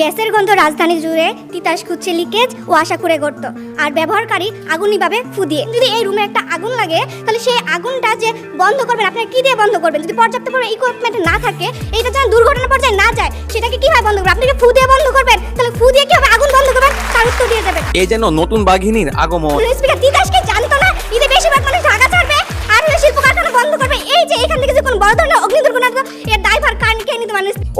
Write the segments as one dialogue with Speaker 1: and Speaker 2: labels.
Speaker 1: গ্যাসের গন্ধ রাজধানী জুড়ে তিতাস খুঁজছে লিকেজ ও আশা করে গড়ত আর ব্যবহারকারী আগুন নিভাবে ফু দিয়ে যদি এই রুমে একটা আগুন লাগে তাহলে সেই আগুনটা যে বন্ধ করবেন আপনারা কি দিয়ে বন্ধ করবেন? যদি পর্যাপ্ত পরিমাণে ইকুইপমেন্ট না থাকে এটা যেন দুর্ঘটনা পর্যায়ে না যায় সেটাকে কীভাবে বন্ধ করবেন? আপনি কি ফু দিয়ে বন্ধ করবেন? তাহলে ফু দিয়ে কীভাবে আগুন বন্ধ করবেন? তার উত্তর দিয়ে দেবেন।
Speaker 2: এই যেন নতুন বাঘিনীর আগমন।
Speaker 1: স্পিকার তিতাস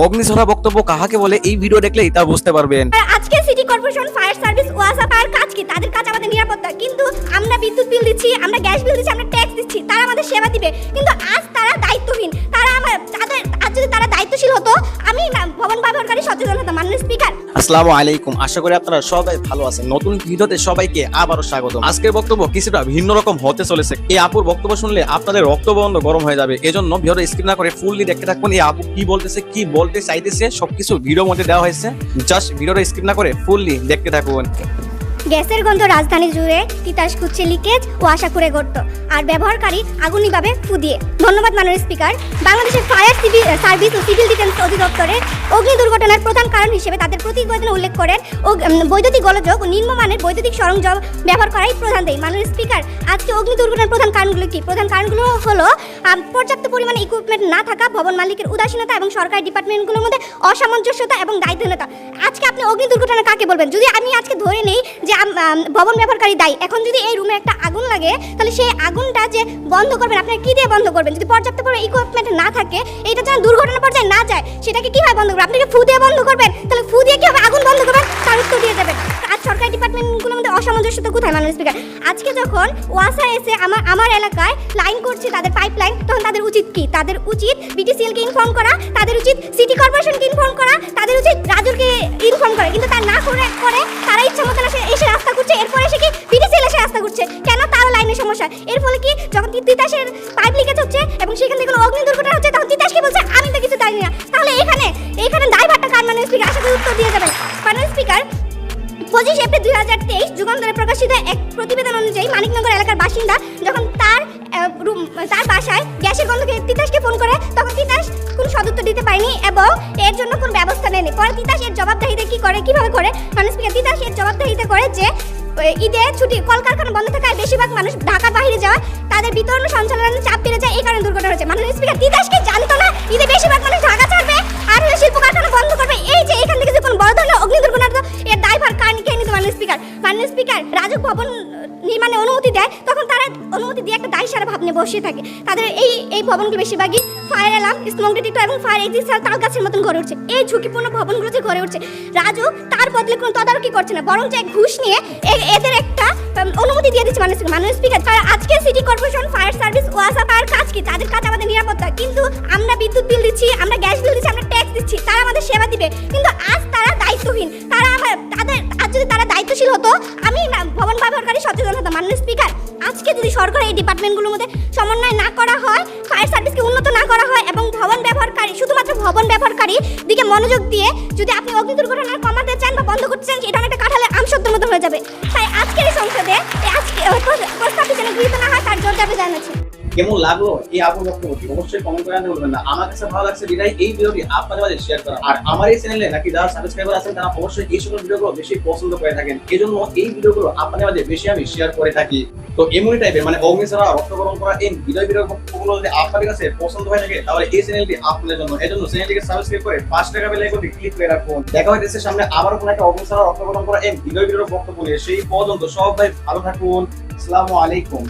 Speaker 2: অগ্নিছড়া বক্তব্য কাহাকে বলে এই ভিডিও দেখলেই তা বুঝতে পারবেন।
Speaker 1: আজকে সিটি কর্পোরেশন ফায়ার সার্ভিস, ওয়াসা ফায়ার কাজ কি? তাদের কাজ আমাদের নিরাপত্তা। কিন্তু আমরা বিদ্যুৎ বিল দিচ্ছি, আমরা গ্যাস বিল দিচ্ছি, আমরা ট্যাক্স দিচ্ছি, তারা আমাদের সেবা দিবে। কিন্তু আজ তারা দায়িত্বহীন। তারা আমার তাদের আজ যদি তারা দায়িত্বশীল হতো, আমি ভবন ব্যবহারকারী সচেতন হতাম। মাননীয় স্পিকার
Speaker 2: আসসালামু আলাইকুম। আশা করি আপনারা সবাই ভালো আছেন। নতুন ভিডিওতে সবাইকে আবারও স্বাগত আজকের বক্তব্য কিছুটা ভিন্ন রকম হতে চলেছে। এই আপুর বক্তব্য শুনলে আপনাদের রক্তবন্ধ গরম হয়ে যাবে। এজন্য ভিডিওটা স্কিপ না করে ফুললি দেখতে থাকুন। এই আপু কি বলতেছে, কি বলতে চাইতেছে, সবকিছু ভিডিওর মধ্যে দেওয়া হয়েছে। জাস্ট ভিডিওটা স্কিপ না করে ফুললি দেখতে থাকুন।
Speaker 1: গ্যাসের গন্ধ রাজধানী জুড়ে তিতাস খুঁজছে লিকেজ ও আশা করে গড়ত আর ব্যবহারকারী আগুন নিভাবে ফু দিয়ে ধন্যবাদ, মাননীয় স্পিকার। বাংলাদেশের ফায়ার সিভিল সার্ভিস ও সিভিল ডিফেন্স অধিদপ্তরের অগ্নি দুর্ঘটনার প্রধান কারণ হিসেবে তাদের প্রতিবেদনে উল্লেখ করেন ও বৈদ্যুতিক গোলযোগ ও নিম্নমানের বৈদ্যুতিক সরঞ্জাম ব্যবহার করাই প্রধান দেয়। মাননীয় স্পিকার, আজকে অগ্নি দুর্ঘটনার প্রধান কারণগুলো কি? প্রধান কারণগুলো হলো পর্যাপ্ত পরিমাণে ইকুইপমেন্ট না থাকা, ভবন মালিকের উদাসীনতা এবং সরকারি ডিপার্টমেন্টগুলোর মধ্যে অসামঞ্জস্যতা এবং দায়িত্বহীনতা। আজকে আপনি অগ্নি দুর্ঘটনা কাকে বলবেন? যদি আমি আজকে ধরে নেই যে ভবন ব্যবহারকারী দায়ী। এখন যদি এই রুমে একটা আগুন লাগে, তাহলে সেই আগুনটা যে বন্ধ করবেন আপনারা কি দিয়ে বন্ধ করবেন? যদি পর্যাপ্ত পরিমাণে ইকুইপমেন্ট না থাকে এটা যেন দুর্ঘটনা পর্যায়ে না যায়, সেটাকে কীভাবে বন্ধ করবেন? আপনি কি ফু দিয়ে বন্ধ করবেন, তাহলে ফু দিয়ে কীভাবে আগুন বন্ধ করবেন? তার উত্তর দিয়ে দেবেন। আজ সরকারি ডিপার্টমেন্টগুলোর মধ্যে অসামঞ্জস্যতা কোথায়, মাননীয় স্পিকার আজকে যখন ওয়াসা এসে আমার আমার এলাকায় লাইন করছে তাদের পাইপ লাইন তখন তাদের উচিত কি? তাদের উচিত বিটিসিএলকে ইনফর্ম করা, তাদের উচিত সিটি কর্পোরেশনকে ইনফর্ম করা, তাদের উচিত রাজুরকে ইনফর্ম করা। কিন্তু তা না করে করে তারা ইচ্ছা মতো রাস্তা করছে এরপর এসে কি বিটিসিএল এসে রাস্তা করছে কেন তারও লাইনের সমস্যা এর ফলে কি যখন তিতাসের পাইপ লিকেজ হচ্ছে এবং সেখান থেকে অগ্নি দুর্ঘটনা হচ্ছে, তখন তিতাস কি বলছে? আমি তো কিছু জানি না। তাহলে এখানে এখানে দায়ভারটা কার? মাননীয় স্পিকার আশা করি উত্তর দিয়ে যাবেন। মাননীয় স্পিকার পঁচিশ এপ্রিল দুই হাজার তেইশ যুগান্তরে প্রকাশিত এক প্রতিবেদন অনুযায়ী মানিকনগর এলাকার বাসিন্দা যখন তার রুম- তার বাসায় গ্যাসের গন্ধকে তিতাসকে ফোন করে, তখন তিতাস কোনো সদুত্তর দিতে পারেনি এবং এর জন্য কোনো ব্যবস্থা নেয়নি। পরে তিতাস এর জবাবদাহিতা কি করে, কীভাবে করে? মানুষ তিতাস এর জবাবদাহিতা করে যে ঈদে ছুটি, কলকারখানা বন্ধ থাকায় বেশিরভাগ মানুষ ঢাকার বাইরে যাওয়া তাদের বিতরণ সঞ্চালনের চাপ বেড়ে যায়, এই কারণে দুর্ঘটনা হচ্ছে মানুষ স্পিকার তিতাসকে জানতো না ঈদে বেশিরভাগ মাননীয় স্পিকার রাজুক ভবন নির্মাণে অনুমতি দেয়, তখন তারা অনুমতি দিয়ে একটা দায়ী সারা ভাব নিয়ে বসে থাকে। তাদের এই এই ভবনগুলো বেশিরভাগই ফায়ার অ্যালার্ম স্মোক ডিটেক্টর এবং ফায়ার এক্সিট তাল গাছের মতন গড়ে উঠছে। এই ঝুঁকিপূর্ণ ভবনগুলো যে গড়ে উঠছে, রাজু তার বদলে কোনো তদারকি করছে না বরং যে ঘুষ নিয়ে এদের একটা অনুমতি দিয়ে দিচ্ছে মাননীয় মাননীয় স্পিকার আজকে সিটি কর্পোরেশন ফায়ার সার্ভিস ওয়াসা ফায়ার কাজ কি? তাদের কাজ আমাদের নিরাপত্তা। কিন্তু আমরা বিদ্যুৎ বিল দিচ্ছি, আমরা গ্যাস বিল দিচ্ছি মাননীয় স্পিকার আজকে যদি সরকার এই ডিপার্টমেন্টগুলোর মধ্যে সমন্বয় না করা হয় ফায়ার সার্ভিসকে উন্নত না করা হয় এবং ভবন ব্যবহারকারী, শুধুমাত্র ভবন ব্যবহারকারী দিকে মনোযোগ দিয়ে যদি আপনি অগ্নি দুর্ঘটনা কমাতে চান বা বন্ধ করতে চান এটা অনেকটা কাঠালে আমসত্বের মতো হয়ে যাবে। তাই আজকের এই সংসদে আজকে প্রস্তাব হিসেবে গৃহীত না হয়, তার জোর দাবি জানাচ্ছি।
Speaker 3: কেমন লাগল? এই আপুর বক্তব্যটি অবশ্যই কমেন্ট করে বলবেন না। আমার কাছে ভালো লাগছে বিদায়। এই ভিডিওটি আপনাদের মাঝে শেয়ার করা। আর আমার এই চ্যানেলে নাকি যারা সাবস্ক্রাইবার আছেন, তারা অবশ্যই এই সকল ভিডিওগুলো বেশি পছন্দ করে থাকেন। এই জন্য এই ভিডিওগুলো আপনাদের মাঝে বেশি আমি শেয়ার করে থাকি। তো এমনি টাইপের মানে ছাড়া রক্তকরণ করা এই ভিডিও ভিডিও বক্তব্যগুলো যদি আপনাদের কাছে পছন্দ হয়ে থাকে, তাহলে এই চ্যানেলটি আপনাদের জন্য। এই জন্য চ্যানেলটিকে সাবস্ক্রাইব করে পাঁচ টাকা বেল আইকনটি ক্লিক করে রাখুন। দেখা হইতেছে সামনে আবারও কোনো একটা অগ্নি ছাড়া রক্তকরণ করা এই ভিডিও ভিডিও বক্তব্য নিয়ে। সেই পর্যন্ত সবাই ভালো থাকুন। আসসালামু আলাইকুম।